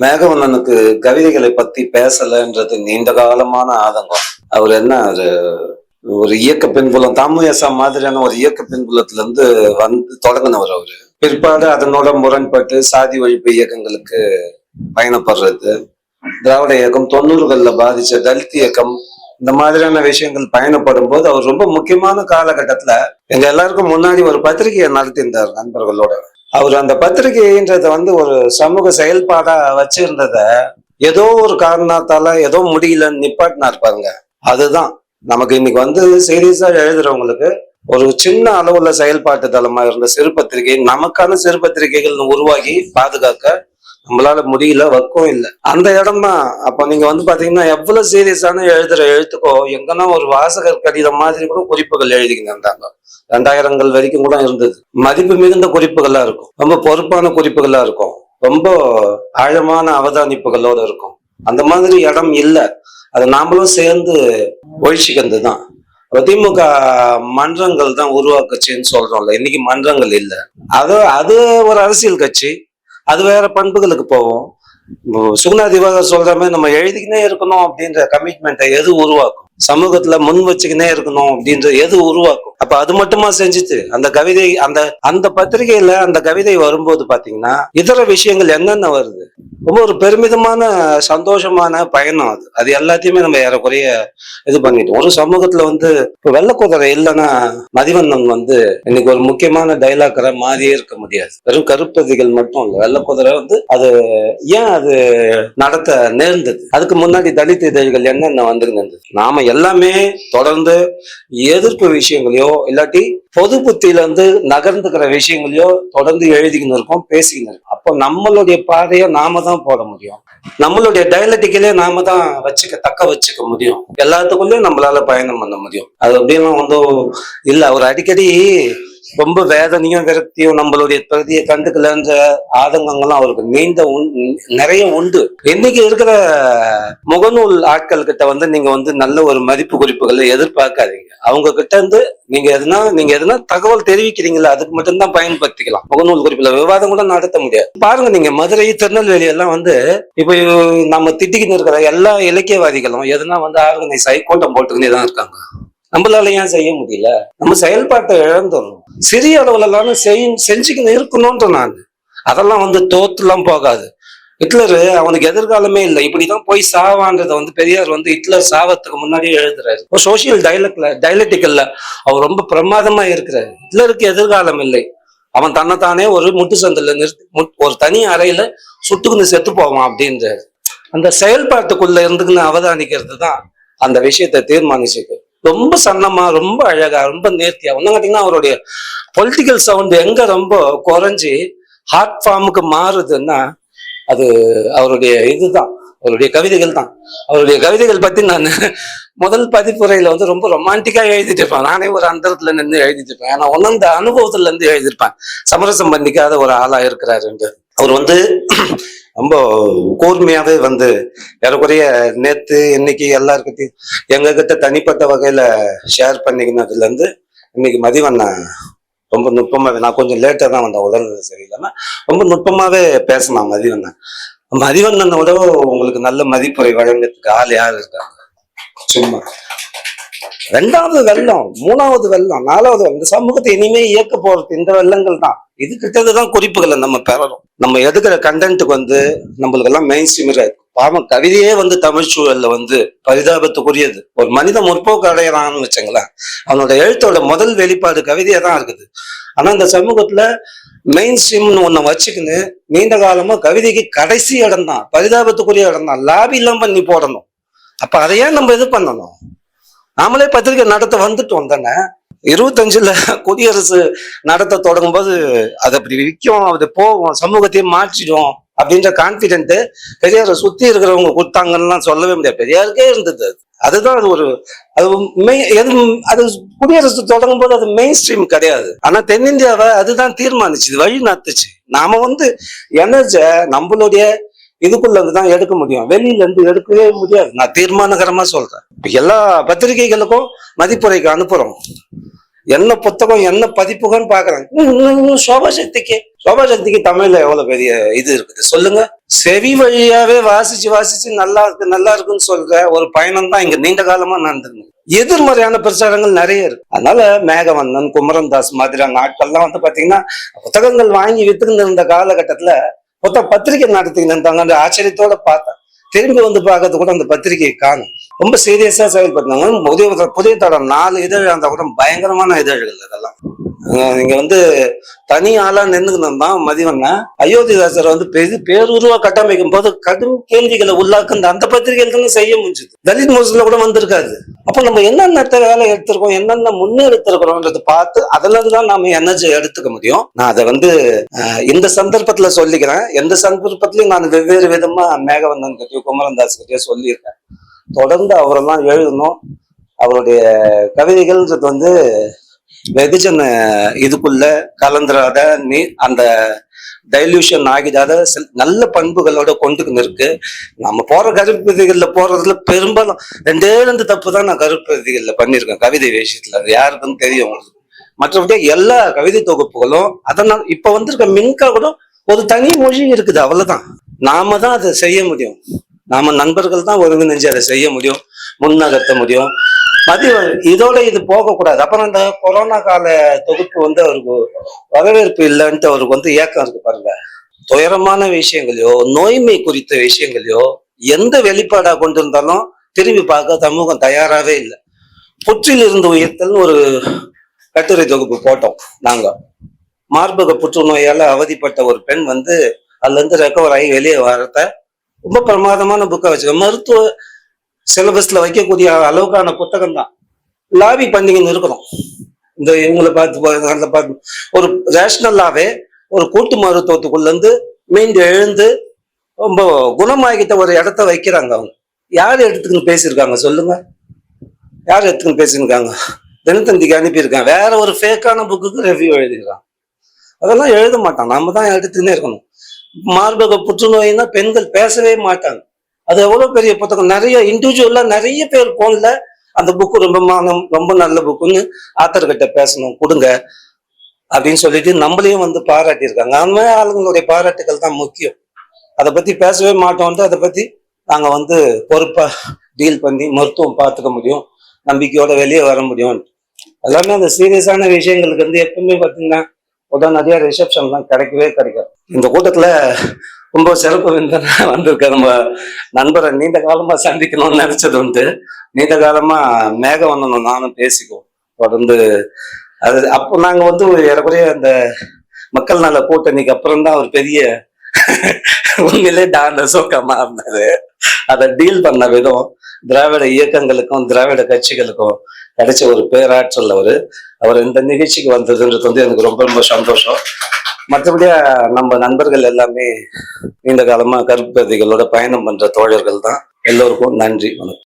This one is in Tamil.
மேகவண்ணனுக்கு கவிதைகளை பத்தி பேசலன்றது நீண்ட காலமான ஆதங்கம். அவர் என்ன ஒரு ஒரு இயக்க பின்புலம் தாமுயசா மாதிரியான ஒரு இயக்க பின்புலத்துல இருந்து வந்து தொடங்கினவர் அவரு. பிற்பாடு அதனோட முரண்பட்டு சாதி ஒழிப்பு இயக்கங்களுக்கு பயணப்படுறது. திராவிட இயக்கம் தொண்ணூறுகள்ல பாதிச்ச தலித் இயக்கம் இந்த மாதிரியான விஷயங்கள் பயணப்படும் போது அவர் ரொம்ப முக்கியமான காலகட்டத்துல எங்க எல்லாருக்கும் முன்னாடி ஒரு பத்திரிகையை நடத்தியிருந்தார் நண்பர்களோட. அவர் அந்த பத்திரிகைன்றத வந்து ஒரு சமூக செயல்பாடா வச்சிருந்தத ஏதோ ஒரு காரணத்தால ஏதோ முடியலன்னு நிப்பாட்டினார் பாருங்க. அதுதான். நமக்கு இன்னைக்கு வந்து சீரியஸா எழுதுறவங்களுக்கு ஒரு சின்ன அளவுல செயல்பாட்டு தளமா இருந்த சிறு பத்திரிகை நமக்கான சிறு பத்திரிகைகள் உருவாகி பாதுகாக்க நம்மளால முடியல ஒர்க்கும் இல்லை. அந்த இடம் தான் அப்ப நீங்க வந்து பாத்தீங்கன்னா எவ்வளவு சீரியஸான எழுதுற எழுத்துக்கோ எங்கன்னா ஒரு வாசகர் கடிதம் மாதிரி கூட குறிப்புகள் எழுதிக்கிட்டு இருந்தாங்க ரெண்டாயிரங்கள் வரைக்கும் கூட இருந்தது. மதிப்பு மிகுந்த குறிப்புகளா இருக்கும். ரொம்ப பொறுப்பான குறிப்புகளா இருக்கும். ரொம்ப ஆழமான அவதானிப்புகளோட இருக்கும். அந்த மாதிரி இடம் இல்லை. அது நாமளும் சேர்ந்து ஒழிச்சிக்கிறது தான் திமுக மன்றங்கள் தான் உருவாக்குச்சுன்னு சொல்றோம்ல. இன்னைக்கு மன்றங்கள் இல்லை. அது அது ஒரு அரசியல் கட்சி. அது வேற பண்புகளுக்கு போவோம் சுகுணா திவாகர் சொல்ற மாதிரி நம்ம எழுதிக்கினே இருக்கணும் அப்படின்ற கமிட்மெண்ட்டை எது உருவாக்கும்? சமூகத்துல முன் வச்சுக்கினே இருக்கணும் அப்படின்ற எது உருவாக்கும்? அப்ப அது மட்டுமா செஞ்சுட்டு அந்த கவிதை அந்த அந்த பத்திரிகையில அந்த கவிதை வரும்போது பாத்தீங்கன்னா இதர விஷயங்கள் என்னென்ன வருது? ரொம்ப ஒரு பெருமிதமான சந்தோஷமான பயணம் அது. அது எல்லாத்தையுமே நம்ம ஏறக்குறைய இது பண்ணிட்டோம். ஒரு சமூகத்துல வந்து இப்ப வெள்ளக்குதிரை இல்லைன்னா மதிவண்ணன் வந்து இன்னைக்கு ஒரு முக்கியமான டைலாக்கரை மாறியே இருக்க முடியாது. வெறும் கருப்பதிகள் மட்டும் இல்லை. வெள்ளக்குதிரை வந்து அது ஏன் அது நடத்த நேர்ந்தது? அதுக்கு முன்னாடி தலித் இதழ்கள் என்னென்ன வந்துருந்தது? நாம எல்லாமே தொடர்ந்து எதிர்ப்பு விஷயங்களையோ இல்லாட்டி பொது புத்தியில இருந்து நகர்ந்துக்கிற விஷயங்களையோ தொடர்ந்து எழுதிக்கின்னு இருக்கோம் பேசிக்கின்னு இருக்கோம். அப்போ நம்மளுடைய பாதையை நாம தான் போட முடியும். நம்மளுடைய டயலட்டிக்கலே நாம தான் வச்சுக்க தக்க வச்சுக்க முடியும். எல்லாத்துக்குள்ளேயும் நம்மளால பயணம் பண்ண முடியும். அது அப்படின்னா வந்து இல்லை. அவர் அடிக்கடி ரொம்ப வேதனையும் விரக்தியும் நம்மளுடைய பிரதியை கண்டுக்கலன்ற ஆதங்கங்கள்லாம் அவருக்கு நீண்ட உண்- நிறைய உண்டு. இன்னைக்கு இருக்கிற முகநூல் ஆட்கள் கிட்ட வந்து நீங்க வந்து நல்ல ஒரு மதிப்பு குறிப்புகளை எதிர்பார்க்காதீங்க. அவங்க கிட்ட இருந்து நீங்க எதுனா நீங்க எதுனா தகவல் தெரிவிக்கிறீங்களா? அதுக்கு மட்டும்தான் பயன்படுத்திக்கலாம். முகநூல் குறிப்புல விவாதம் கூட நடத்த முடியாது. பாருங்க நீங்க மதுரை திருநெல்வேலி எல்லாம் வந்து இப்ப நம்ம திட்டிக்கிட்டு இருக்கிற எல்லா இலக்கியவாதிகளும் எதுனா வந்து ஆர்கனைஸ் ஆகி கூட்டம் போட்டுக்கிட்டே தான் இருக்காங்க. நம்மளால ஏன் செய்ய முடியல? நம்ம செயல்பாட்டை இழந்துடணும். சிறிய அளவுல எல்லாம் செய் செஞ்சுக்கின்னு இருக்கணும்ன்ற நான் அதெல்லாம் வந்து தோத்துலாம் போகாது. ஹிட்லர் அவனுக்கு எதிர்காலமே இல்லை. இப்படிதான் போய் சாவான்றதை வந்து பெரியார் வந்து ஹிட்லர் சாவத்துக்கு முன்னாடியே எழுதுறாரு. இப்போ சோசியல் டைலக்ட்ல டைலட்டிக்கல்ல அவர் ரொம்ப பிரமாதமா இருக்கிறாரு. ஹிட்லருக்கு எதிர்காலம் இல்லை. அவன் தன்னைத்தானே ஒரு முட்டு சந்தில நிறுத்தி ஒரு தனி அறையில சுட்டுக்குன்னு செத்து போவான் அப்படின்றாரு. அந்த செயல்பாட்டுக்குள்ள இருந்துக்குன்னு அவதானிக்கிறது தான் அந்த விஷயத்தை தீர்மானிச்சுக்கு ரொம்ப சன்னமா ரொம்ப அழகா ரொம்ப நேர்த்தியா. ஒன்னும் கேட்டீங்கன்னா அவருடைய பொலிட்டிக்கல் சவுண்ட் எங்க ரொம்ப குறைஞ்சி ஹார்ட் ஃபார்முக்கு மாறுதுன்னா அது அவருடைய இதுதான். அவருடைய கவிதைகள் தான். அவருடைய கவிதைகள் பத்தி நான் முதல் பதிப்புரையில வந்து ரொம்ப ரொமான்டிக்கா எழுதிட்டு இருப்பேன் நானே ஒரு அந்தரத்துல நின்று எழுதிட்டு இருப்பேன் ஆனா ஒன்னந்த அனுபவத்துல இருந்து எழுதியிருப்பேன். சமரசம் பண்ணிக்காத ஒரு ஆளா இருக்கிறாருன்ட்டு அவர் வந்து ரொம்ப கூர்மையாவே வந்து ஏறக்குறைய நேத்து இன்னைக்கு எல்லாருக்கிட்டையும் எங்க கிட்ட தனிப்பட்ட வகையில ஷேர் பண்ணிக்கினதுல இருந்து இன்னைக்கு மதிவண்ணன் ரொம்ப நுட்பமாவே நான் கொஞ்சம் லேட்டாக தான் வந்தேன் உடல்நிலை சரியில்லாம. ரொம்ப நுட்பமாவே பேசினான் மதிவண்ணன் மதிவண்ணனோட உங்களுக்கு நல்ல மதிப்புரை வழங்குறதுக்கு ஆள் யார் இருக்காங்க? சும்மா. ரெண்டாவது வெள்ளம் மூணாவது வெள்ளம் நாலாவது வெள்ளம். இந்த சமூகத்தை இனிமே இயக்க போறது இந்த வெள்ளங்கள் தான். இது கிட்டதுதான் குறிப்புகளை நம்ம பெறணும். நம்ம எடுக்கிற கண்டென்ட்டுக்கு வந்து நம்மளுக்கு எல்லாம் மெயின் ஸ்ட்ரீம் பாவம் கவிதையே வந்து தமிழ் சூழல்ல வந்து பரிதாபத்துக்குரியது. ஒரு மனித முற்போக்கு அடையறான்னு வச்சுங்களேன். அவனோட எழுத்தோட முதல் வெளிப்பாடு கவிதையா தான் இருக்குது. ஆனா இந்த சமூகத்துல மெயின் ஸ்ட்ரீம்னு ஒண்ணு வச்சுக்கின்னு நீண்ட காலமா கவிதைக்கு கடைசி இடம் தான் பரிதாபத்துக்குரிய இடம் தான். லாபி எல்லாம் பண்ணி போடணும். அப்ப அதையே நம்ம இது பண்ணணும். நாமளே பத்திரிகை நடத்த வந்துட்டோம் தானே இருபத்தஞ்சுல குடியரசு நடத்த தொடங்கும் போது அது அப்படி விற்கும் அது போகும் சமூகத்தையும் மாற்றிடும் அப்படின்ற கான்பிடென்ட் பெரியாரை சுத்தி இருக்கிறவங்க கொடுத்தாங்கன்னா சொல்லவே முடியாது. பெரியாருக்கே இருந்தது அது. அதுதான் அது ஒரு அது மெய் எது அது குடியரசு தொடங்கும் போது அது மெயின் ஸ்ட்ரீம் கிடையாது. ஆனா தென்னிந்தியாவை அதுதான் தீர்மானிச்சு வழி நடத்துச்சு நாம வந்து எனர்ஜ நம்மளுடைய இதுக்குள்ள இருந்து தான் எடுக்க முடியும். வெளியில இருந்து எடுக்கவே முடியாது. நான் தீர்மானகரமா சொல்றேன். இப்ப எல்லா பத்திரிகைகளுக்கும் மதிப்புரைக்கு அனுப்புறோம். என்ன புத்தகம் என்ன பதிப்புகள்னு பாக்குறாங்க ம், ம், சோபா சக்திக்கு சோபா சக்திக்கு தமிழ்ல எவ்வளவு பெரிய இது இருக்குது? சொல்லுங்க. செவி வழியாவே வாசிச்சு வாசிச்சு நல்லா இருக்கு நல்லா இருக்குன்னு சொல்ற ஒரு பயணம் தான் இங்க நீண்ட காலமா நடந்தது எதிர்மறையான பிரச்சாரங்கள் நிறைய இருக்கு. அதனால மேகவண்ணன் குமரன் தாஸ் மாதிரியான ஆட்கள்லாம் வந்து பாத்தீங்கன்னா புத்தகங்கள் வாங்கி வித்துக்கிட்டு இருந்த காலகட்டத்துல மொத்த பத்திரிகை நடத்திக்கிட்டு இருந்தாங்க ஆச்சரியத்தோட பார்த்தேன். திரும்பி வந்து பார்க்கறது கூட அந்த பத்திரிகையை காணும். ரொம்ப சீரியஸா செயல்பட்டாங்க புதிய புதிய தடம். நாலு இதழ் அந்த கூட பயங்கரமான இதழ்கள் இதெல்லாம். நீங்க வந்து தனி ஆளா நின்றுக்கணும் மதிவண்ணா. அயோத்திதாசர் வந்து பெரு பேருருவா கட்டமைக்கும் போது கடும் கேள்விகளை உள்ளாக்குந்த அந்த பத்திரிகைகளுக்கு செய்ய முடிஞ்சது தலித் மோசத்துல கூட வந்திருக்காது. அப்ப நம்ம என்னென்ன வேலை எடுத்திருக்கோம் என்னென்ன முன்னெடுத்திருக்கிறோம்ன்றது பார்த்து அதுல இருந்து தான் நாம எனர்ஜி எடுத்துக்க முடியும். நான் அதை வந்து இந்த சந்தர்ப்பத்துல சொல்லிக்கிறேன். எந்த சந்தர்ப்பத்திலையும் நான் வெவ்வேறு விதமா மேகவந்தன் கட்டியோ குமரன் தாஸ் கட்டியோ சொல்லியிருக்கேன். தொடர்ந்து அவரெல்லாம் எழுதணும். அவருடைய கவிதைகள்ன்றது வந்து வெகுஜன இதுக்குள்ள கலந்துராத நீ அந்த டைல்யூஷன் ஆகிடாத நல்ல பண்புகளோட கொண்டுக்குன்னு இருக்கு நம்ம போற கருப்பதிகள்ல போறதுல பெரும்பாலும் ரெண்டே ரெண்டு தப்பு தான் நான் கருப்பதிகள்ல பண்ணியிருக்கேன் கவிதை விஷயத்துல. அது யாருக்குன்னு தெரியும் உங்களுக்கு. மற்றபடி எல்லா கவிதை தொகுப்புகளும் அதனால் இப்ப வந்திருக்க மின்கா கூட ஒரு தனி மொழி இருக்குது அவ்வளவுதான். நாம தான் அதை செய்ய முடியும். நாம நண்பர்கள் தான் ஒருங்கிணைஞ்சு அதை செய்ய முடியும் முன்னகர்த்த முடியும். மதியம் இதோட இது போகக்கூடாது. அப்புறம் இந்த கொரோனா கால தொகுப்பு வந்து அவருக்கு வரவேற்பு இல்லைன்ட்டு அவருக்கு வந்து ஏக்கம் இருக்கு பாருங்க. துயரமான விஷயங்களையோ நோய்மை குறித்த விஷயங்களையோ எந்த வெளிப்பாடா கொண்டு இருந்தாலும் திரும்பி பார்க்க சமூகம் தயாராகவே இல்லை. புற்றில் இருந்து உயர்த்தல்னு ஒரு கட்டுரை தொகுப்பு போட்டோம் நாங்க. மார்பக புற்றுநோயால அவதிப்பட்ட ஒரு பெண் வந்து அதுல இருந்து ரெக்கவர் ஆகி வெளியே வரத்தை ரொம்ப பிரமாதமான புக்கை வச்சுக்க மருத்துவ சிலபஸ்ல வைக்கக்கூடிய அளவுக்கான புத்தகம் தான் லாபி பண்டிகைன்னு இருக்கிறோம். இந்த இவங்களை பார்த்து அந்த பார்த்து ஒரு ரேஷ்னல்லாவே ஒரு கூட்டு மருத்துவத்துக்குள்ளேருந்து மீண்டு எழுந்து ரொம்ப குணமாகிட்ட ஒரு இடத்த வைக்கிறாங்க அவங்க. யார் எடுத்துக்கின்னு பேசியிருக்காங்க? சொல்லுங்க. யார் எடுத்துக்கின்னு பேசியிருக்காங்க? தினத்தந்திக்கு அனுப்பியிருக்கேன் வேற ஒரு ஃபேக்கான புக்குக்கு ரெவ்யூ எழுதிக்கிறான் அதெல்லாம் எழுத மாட்டான். நாம தான் எடுத்துக்கினே இருக்கணும். மார்பக புற்றுநோய்னா பெண்கள் பேசவே மாட்டாங்க. அது எவ்வளவு பெரிய புத்தகம்? நிறைய இண்டிவிஜுவலா நிறைய பேர் போன்ல அந்த புக்கு ரொம்ப மானம் ரொம்ப நல்ல புக்குன்னு ஆத்தர்கிட்ட பேசணும் கொடுங்க அப்படின்னு சொல்லிட்டு நம்மளையும் வந்து பாராட்டியிருக்காங்க. அந்த மாதிரி ஆளுங்களுடைய பாராட்டுகள் தான் முக்கியம். அதை பத்தி பேசவே மாட்டோம்ட்டு அதை பத்தி நாங்க வந்து பொறுப்பா டீல் பண்ணி மருத்துவம் பார்த்துக்க முடியும். நம்பிக்கையோட வெளியே வர முடியும். எல்லாமே அந்த சீரியஸான விஷயங்களுக்கு வந்து எப்பவுமே பார்த்தீங்கன்னா உடனடியா ரிசப்ஷன்லாம் கிடைக்கவே கிடைக்காது. இந்த கூட்டத்துல ரொம்ப சிறப்பு விருந்தினா வந்திருக்க நம்ம நண்பரை நீண்ட காலமா சந்திக்கணும்னு நினைச்சது உண்டு. நீண்ட காலமா மேகவண்ணனும் நானும் பேசிக்குவோம். தொடர்ந்து அது அப்போ நாங்க வந்து ஏறக்குறைய அந்த மக்கள் நல கூட்டணிக்கு அப்புறம் தான் ஒரு பெரிய உண்மையிலே டான் அசோகமா இருந்தாரு. அதை டீல் பண்ண விதம் திராவிட இயக்கங்களுக்கும் திராவிட கட்சிகளுக்கும் கிடைச்ச ஒரு பேராற்றல் அவர். அவர் இந்த நிகழ்ச்சிக்கு வந்ததுன்றது வந்து எனக்கு ரொம்ப ரொம்ப சந்தோஷம். மற்றபடியா நம்ம நண்பர்கள் எல்லாமே நீண்ட காலமா கருப்பதிகளோட பயணம் பண்ற தோழர்கள் தான் எல்லோருக்கும் நன்றி வணக்கம்.